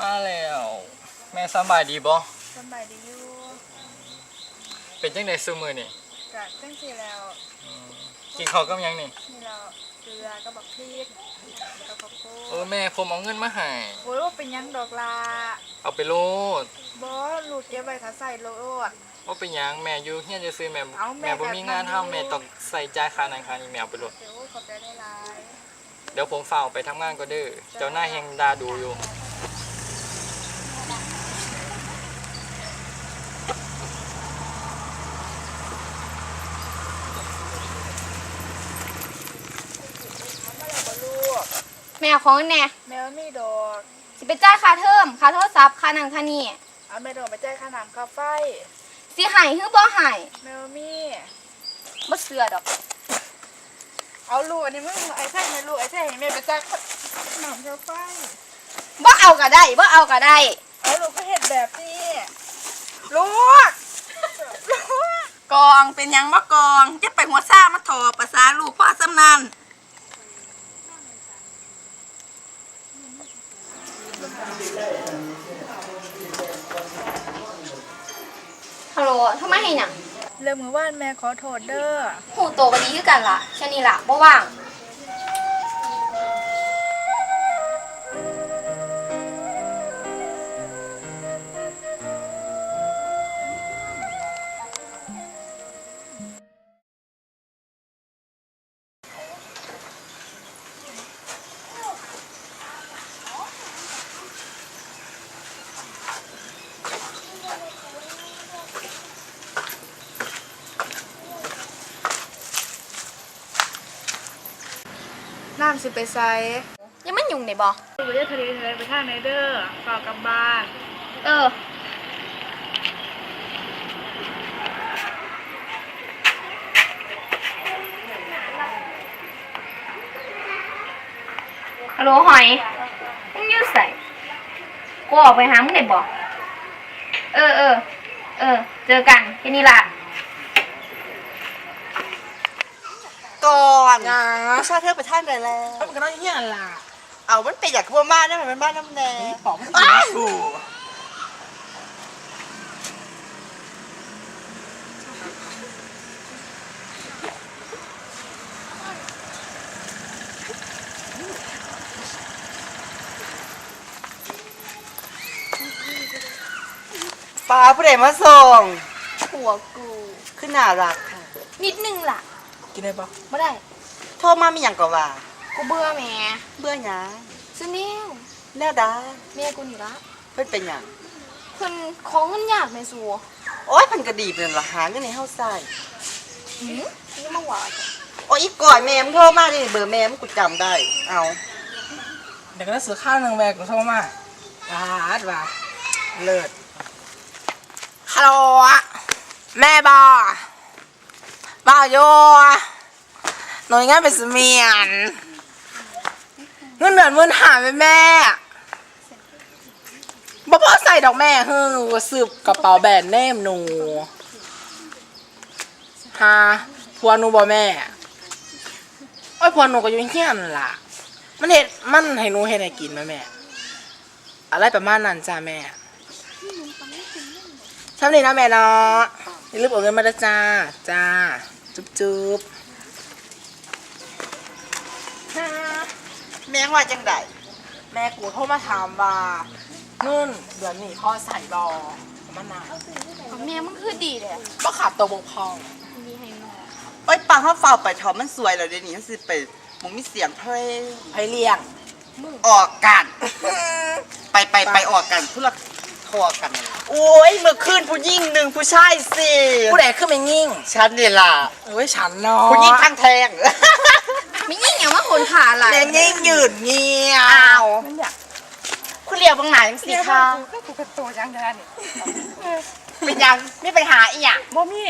มาแล้ว แม่สบายดีบ่สบายดี เป็นจังได๋ซุมื้อนี่กะจังสิแล้วกินข้าวกับหยังนี่ นี่เราเกลือก็บักพริกแล้วก็ข้าวโพเออดแม่ผมเอาเงินมาให้โอ้ยว่าเป็นหยังดอกลาเอาไปโลดบ่ลูกเก็บไว้ถ้าใส่โลดว่าเป็นหยังแม่อยู่เฮียนจะซื้อแม่เอาแม่แม่บ่มีงานแบบนั้นทำแม่ต้องใส่จ่ายค่านั้นค่านี้แม่เอาไปโลดเดี๋ยวขอบใจได้หลายเดี๋ยวผมฝ้ากไปทำงานก็เด้อเจ้าหน้ายแฮงด่าดูอยู่บ่ลูก แม่เอา ของแน่แม่ว่ามีดอกสิไปจ่ายค่าเทอมค่าโทรศัพท์ค่านั่นค่านี่เอาแม่ดอกไปจ่ายค่าน้ำค่าไฟสิให้หรือบ่ให้แม่ว่ามีบ่เชื่อดอก เอาลูกอันนี้มึงไอ้แท่งให้ลูกไอ้แท่งให้แม่ไปจ่ายค่าน้ำค่าไฟบ่เอาก็ได้บ่เอาก็ได้เอาลูกก็เห็นแบบนี้ลูกลูกกองเป็นหยังมะกองจะไปหัวซ่ามาถอภาษาลูกพ่อสำนัน ฮัลโหลทำไมให้หยังเรื่องมือว่านแม่ขอโทษเด้อ หูโตก็ดีคือกันล่ะแค่นี้ล่ะบ่ว่าง น้ำสิไปใส่ยังมันยุ่งได้บ่ลูกจะทะเลทะเลไปทาไหนเด้อฝากกลับบ้านเออ ฮัลโหลหอยมึงอยู่ใส่กูออกไปหามึงได้บ่เออเออ เออ เจอกันแค่นี้ล่ะ ก่อนชาเธอไปท่านได้แล้ว มันก็ต้องเฮียนล่ะเอามันเป็นอยากบัวมากนะมันเป็นบ้านน้ำแดงบอกมันกินกูปลาผู้ใดมาส่ง ผัวกู ขึ้นน่ารักค่ะ นิดนึงล่ะ กินได้ปะไม่ได้ โทรมามีอย่างก็ว่า กูเบื่อแหม่เบื่อหยังซื้อแนวแน่ดาแม่กูนี่ละเพิ่นเป็นหยังเพิ่นของเงินยากแม่สัวโอ้ยเพิ่นก็ดีเป็นละหาเงินให้เฮาใส่หืมนี่มาว่าจ้ะโอ้ยอีก่อยแม่มึงโทรมาดิเบอร์แม่มึงกูจำได้ เอาเดี๋ยวก็จะซื้อข้าวหนึ่งแวกกูโทรมาอาหารว่ะเลิศฮัลโหลแม่บอ บ่าวโยหน่วยงานเป็นเสมียนเงินเดือนมื่นหาไหมแม่บ่พอใส่ดอกแม่เฮ้อว่าซื้อกระเป๋าแบรนด์เนมหนูฮะพัวหนูบ่แม่โอ้ยพอหนูก็อยู่เฮียนนล่ะ มันเห็ดมันให้หนูเห็ดให้กินไหมแม่ อะไรประมาณนั้นจ้าแม่ทำนี่นะแม่เนาะอย่าลืมเอาเงินมาจ้า จ้า จุ๊บจุบแม่ว่าจังไดแม่กูโทรมาถามว่าเงินเดือนนี้พ่อใส่บอมันนานแม่มันคือดีเลยก็ขาดตัวบกพร่องดีให้แม่โอ้ยปังเฮาเฝ้าไปถอมมันสวยแล้วเดี๋ยวนี้มันสิไปมึงมีเสียงเพลงไปเลี้ยงออกกัน ไปไปไปออกกันเพื่อ ทอกันโอ้ยเมื่อคืนผู้หญิงหนึ่งผู้ชายสี่ผู้ใดขึ้นไปยิ่งฉันนี่ล่ะเอ้ยฉันเนาะผู้หญิงทั้งแทงไม่ยิ่งอย่างว่าคนขาอะไรแม่งยิ่งยืนเงียวคุณเรียวบางไหนจังสิคะก็กูกระตัวจังเด้อนี่เป็นยังไม่ปัญหาอีหยังบ่มี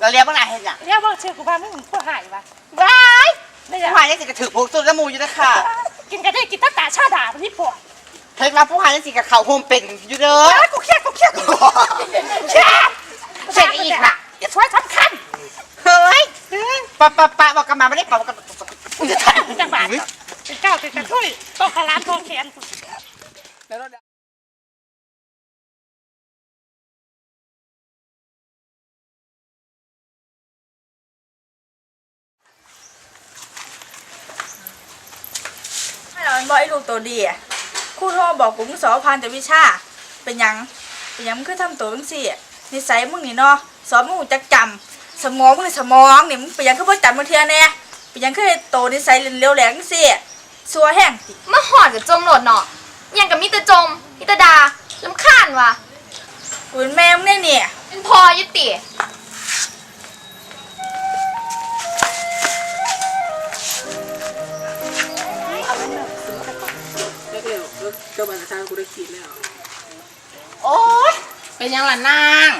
เราเรียกบางไหนเห็นยังเรียกว่าชื่อกูบ้านมึงผู้หายวะว้ายไม่อยากผู้หายยังสิกระถือพวกสุดละมูอยู่นะค่ะ กินกันได้กินตั้งแต่ชาดาบนี่พวก เทคมาผู้หายจังสิกับเขาโฮมเป็นอยู่เด้อกูเครียดกูเครียดกูเครียดเสร็จอีกละอย่าช่วยสำคัญเฮ้ยปะปะปะบอกกันมาไม่ได้ปะบอกกันจะทันจังหวเจ้าจะช่วยต้องขลานทองแขนกูบ่ไอ้ลูกตัวดีอะ บอกกูมึงสอบผ่านแต่วิชา เป็นหยัง เป็นหยังมึงคือทำตัวจังซี่อะนิสัยมึงนี่เนาะสอนมึงรู้จักจำสมองมึงนี่สมองนี่มึงเป็นหยังคือบ่จำมาเทื่อแน่เป็นหยังคือโตนิสัยเร็วแหลงจังซี่สัวแห้งติมาหอดกับจมโหลดเนาะยังกับมิตรจมมิตรดาลำคาญว่ะกูเป็นแม่มึงแน่เนี่ยเป็นพอยุติ เจ้าบันชากูได้ขีดแล้ว โอ๊ยเป็นยังล่ะนาง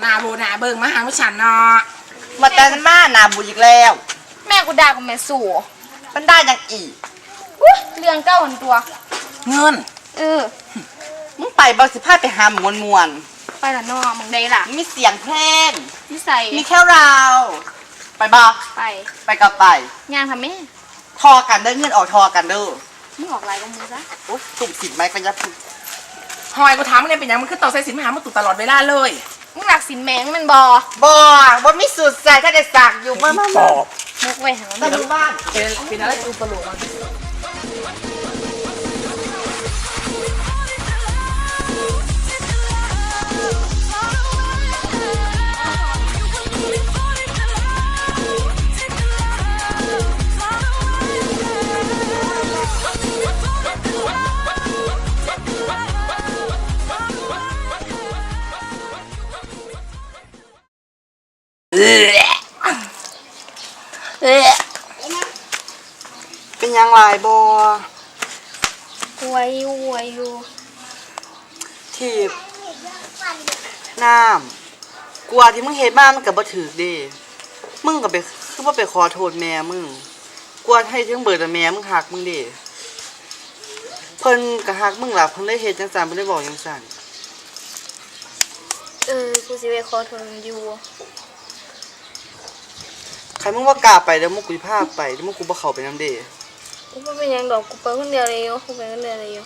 หนาโบหนาเบิ่งมาหาผู้ฉันเนาะมาแต่นมาหนาบุญอีกแล้ว แม่กูด่ากูแม่สู่มันได้ยังอีกอุ๊ยเรื่องเก้าหันตัว เงินเออ มึงไปบางสิพาไปหาหมวนมวนไปละเนอมึงได้ล่ะๆมีเสียงเพลง นิสัยมีแค่เรา ไปบ่ไปไปกับไป ย่างทำแม่ ทอกันเด้อเงินออกทอกันเด้อ มึงออกลายกับมึงซะโอ๊ยตุ่มสินไหมกันยับหอยกูถามมึงเนี่ยเป็นยังมึงคือต่อใส่สินมาหามึงตุตลอดเวลาเลยมึงหลักสินแมงมันบอบ่บ่มีสูตรใส่ถ้าได้สักอยู่มามาบมาอกมุกไว้หางมาดูบ้านเป็นเป็นอะไรกูตลกมาเเป็นยังไงบ่หวยอยู่หวยอยู่ทีบน้ำกลัวที่มึงเฮ็ดมามันก็บ่ถูกเด้มึงก็ไปคือบ่ไปขอโทษแม่มึงกลัวให้ถึงเบิดแต่แม่มึงหักมึงเด้เพิ่นก็หักมึงล่ะเพิ่นเลยเฮ็ดจังซั่นเพิ่นเลยบอกจังซั่นเออกูสิไปขอโทษมันอยู่ใครมึงว่ากล้าไปเดี๋ยวมึงกูสิพาไปเดี๋ยวมึงกูบ่เข้าไปนำเด้ กูไม่เป็นหยังดอกกูไปคนเดียวเลยอยู่กูไปคนเดียวเลยอยู่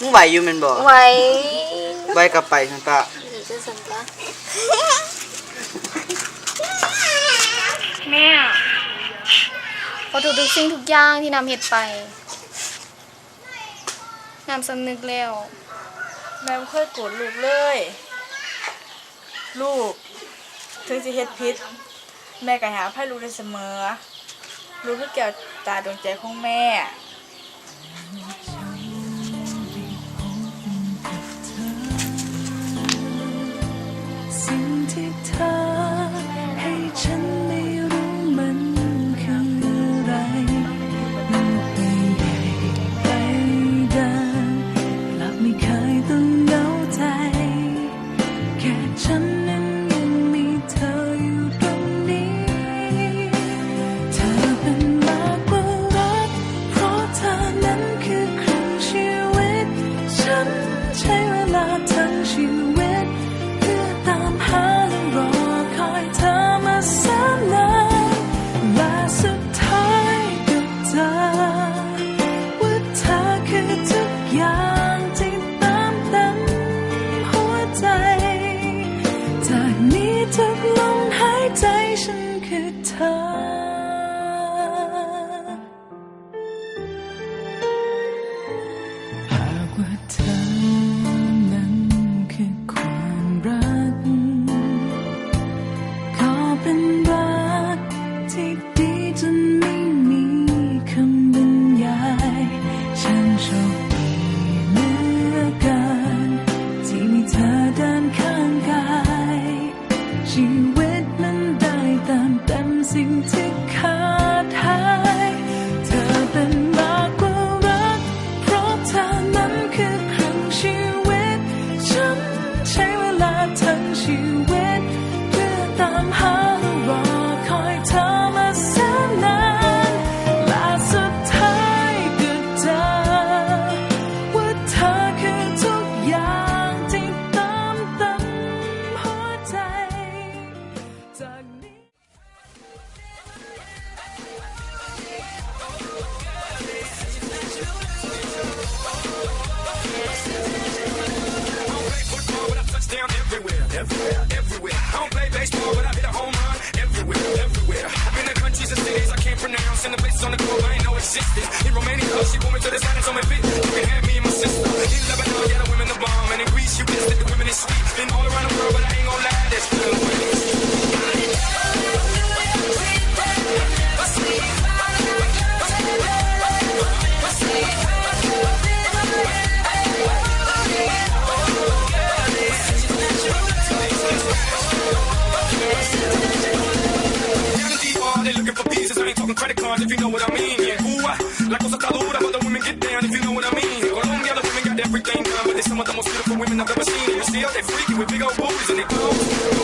มึงไหวอยู่แม่นบ่ไหวไหวกลับไปซั่นตะหรือจะสันปะแม่ขอโทษทุกสิ่งทุกอย่างที่นำเหตุไปนำสำนึกแล้ว แม่บ่เคยโกรธลูกเลย ลูก ถึงสิเฮ็ดผิด แม่ก็หาให้ลูกได้เสมอ ลูกคือแก้วตาดวงใจของแม่ จ on the globe I ain't know existed. In Romania, She want me to the side and so me fit. Cards if you know what I mean. Yeah, ah, la cosa está dura, but the women get down if you know what I mean. In Colombia, the women got everything done, but they some of the most beautiful women I've ever seen. And still, they freaky with big old booties and they clothes.